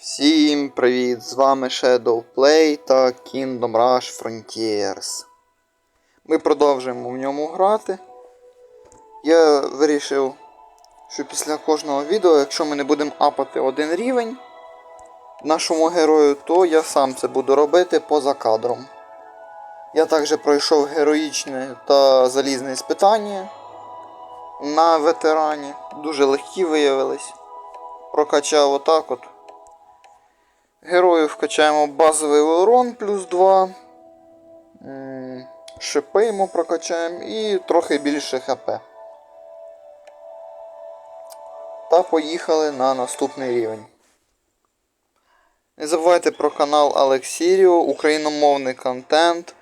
Всім привіт! З вами Shadow Play та Kingdom Rush Frontiers. Ми продовжуємо в ньому грати. Я вирішив, що після кожного відео, якщо ми не будемо апати один рівень нашому герою, то я сам це буду робити поза кадром. Я також пройшов героїчне та залізне іспитання на ветерані. Дуже легкі виявились. Прокачав отак от. Герою вкачаємо базовий урон плюс 2. М, Шипи йому прокачаємо і трохи більше ХП. Та поїхали на наступний рівень. Не забувайте про канал Алексіріо, україномовний контент.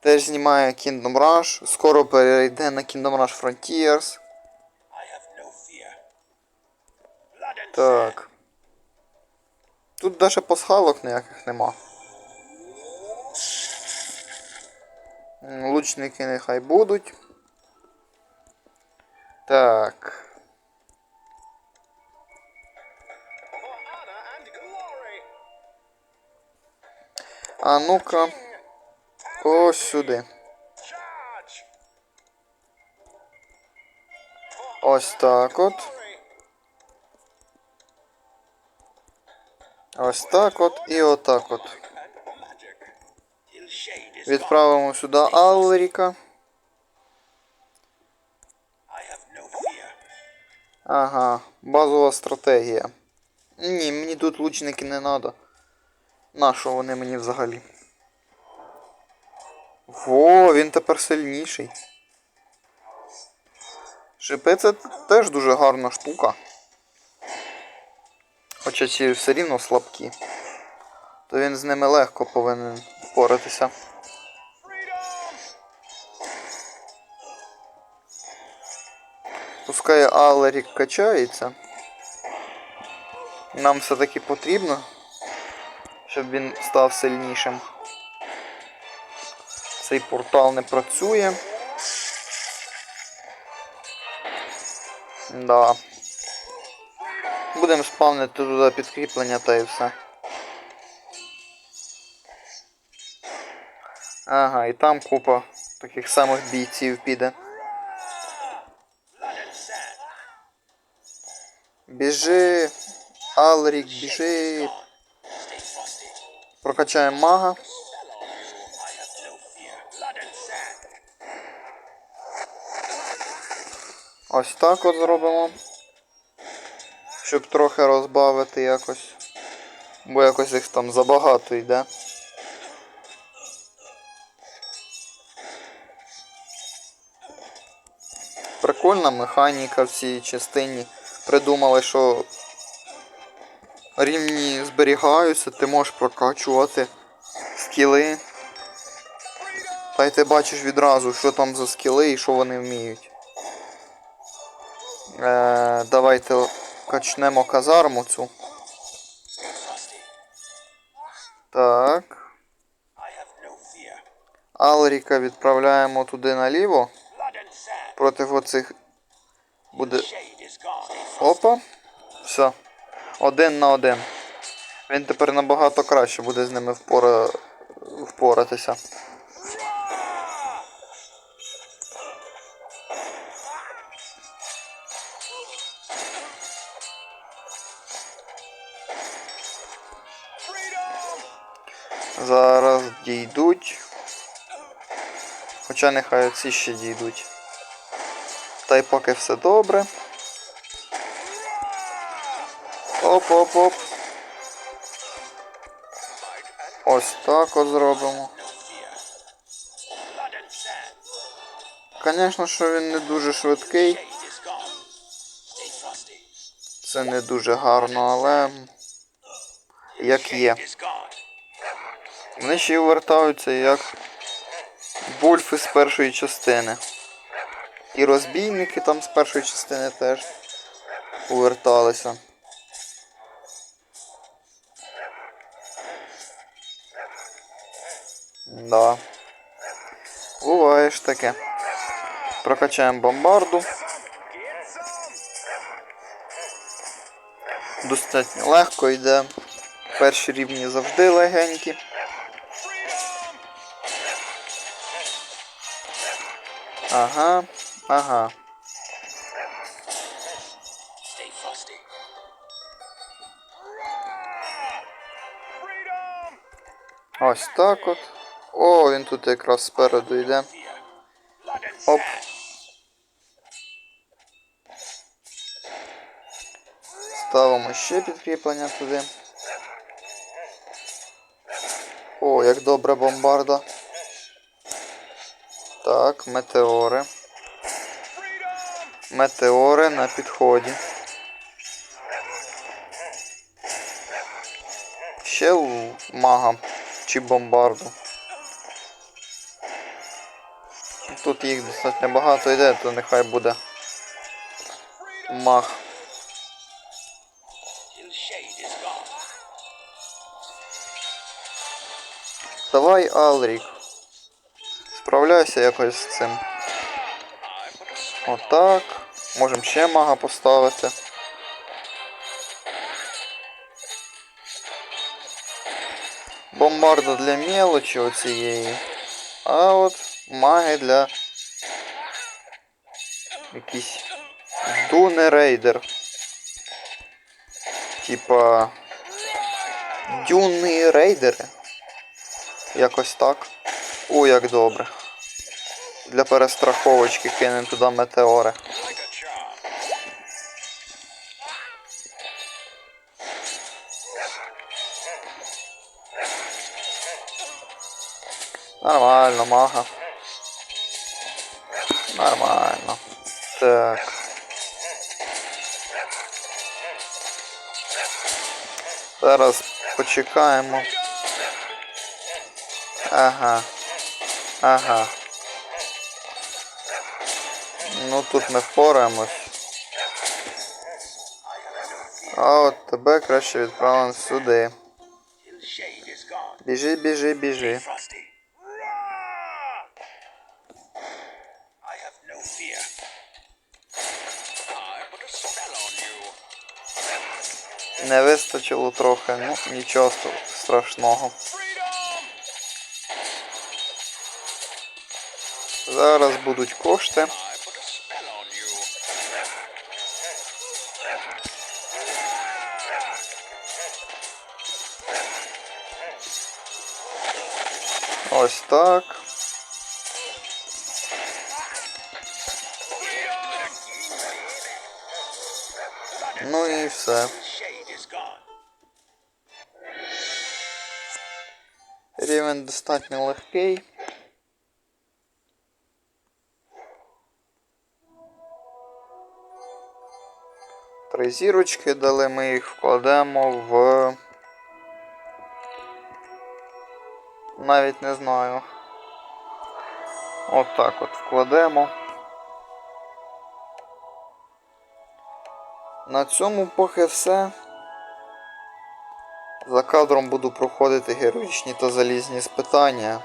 Теж знімає Kingdom Rush. Скоро перейде на Kingdom Rush Frontiers. Так. Тут даже пасхалок ніяких нема. Лучники нехай будуть. Так. А ну-ка. Ось сюди. Ось так от. Ось так от і отак от. Відправимо сюди Алріка. Ага, базова стратегія. Ні, мені тут лучники не треба. Нащо вони мені взагалі? Во, він тепер сильніший. Шипи це теж дуже гарна штука. Хоча ці все рівно слабкі. То він з ними легко повинен впоратися. Пускай Алерік качається. Нам все-таки потрібно, щоб він став сильнішим. Цей портал не працює. Да. Будемо спавнити туди підкріплення та і все. Ага, і там купа таких самих бійців піде. Біжи, Алрік, біжи. Прокачаємо мага. Ось так от зробимо. Щоб трохи розбавити якось. Бо якось їх там забагато йде. Прикольна механіка в цій частині. Придумали, що рівні зберігаються, ти можеш прокачувати скіли. Та й ти бачиш відразу, що там за скіли і що вони вміють. Е, давайте качнемо казарму цю. Так. Алріка відправляємо туди наліво. Проти оцих буде. Опа. Все. Один на один. Він тепер набагато краще буде з ними впора... впоратися. Зараз дійдуть. Хоча нехай ці ще дійдуть. Та й поки все добре. Оп-оп-оп. Ось так от зробимо. Звісно, що він не дуже швидкий. Це не дуже гарно, але як є. Вони ще й вертаються як вульфи з першої частини. І розбійники там з першої частини теж поверталися. Да. Буває ж таке. Прокачаємо бомбарду. Достатньо легко йде. Перші рівні завжди легенькі. Ага, ага. Ось так от. О, він тут якраз спереду йде. Оп. Ставимо ще підкріплення туди. О, як добре бомбарда. Так, метеори. Метеори на підході. Ще мага чи бомбарду. Тут їх достатньо багато йде, то нехай буде маг. Давай, Алрік. Справляйся якось з цим. Отак. Можемо ще мага поставити. Бомбарда для мелочі оцієї. А от маги для якийсь Дуне Рейдер. Типа. Дюни рейдери. Якось так. О, як добре. Для перестраховочки кинемо туди метеори. Нормально, мага. Нормально. Так. Зараз почекаємо. Ага. Ага. Ну тут ми впораємось. А от тебе краще відправимо сюди. Біжи, біжи, біжи. Не вистачило трохи, ну нічого страшного. Зараз будуть кошти. Ось так. Ну і все. Рівень достатньо легкий. Три зірочки дали, ми їх вкладемо в. Навіть не знаю. От так от вкладемо. На цьому поки все. За кадром буду проходити героїчні та залізні спитання.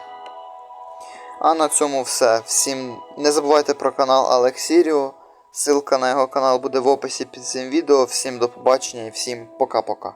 А на цьому все. Всім не забувайте про канал Алексіріо. Ссылка на його канал буде в описі під цим відео. Всім до побачення і всім пока-пока.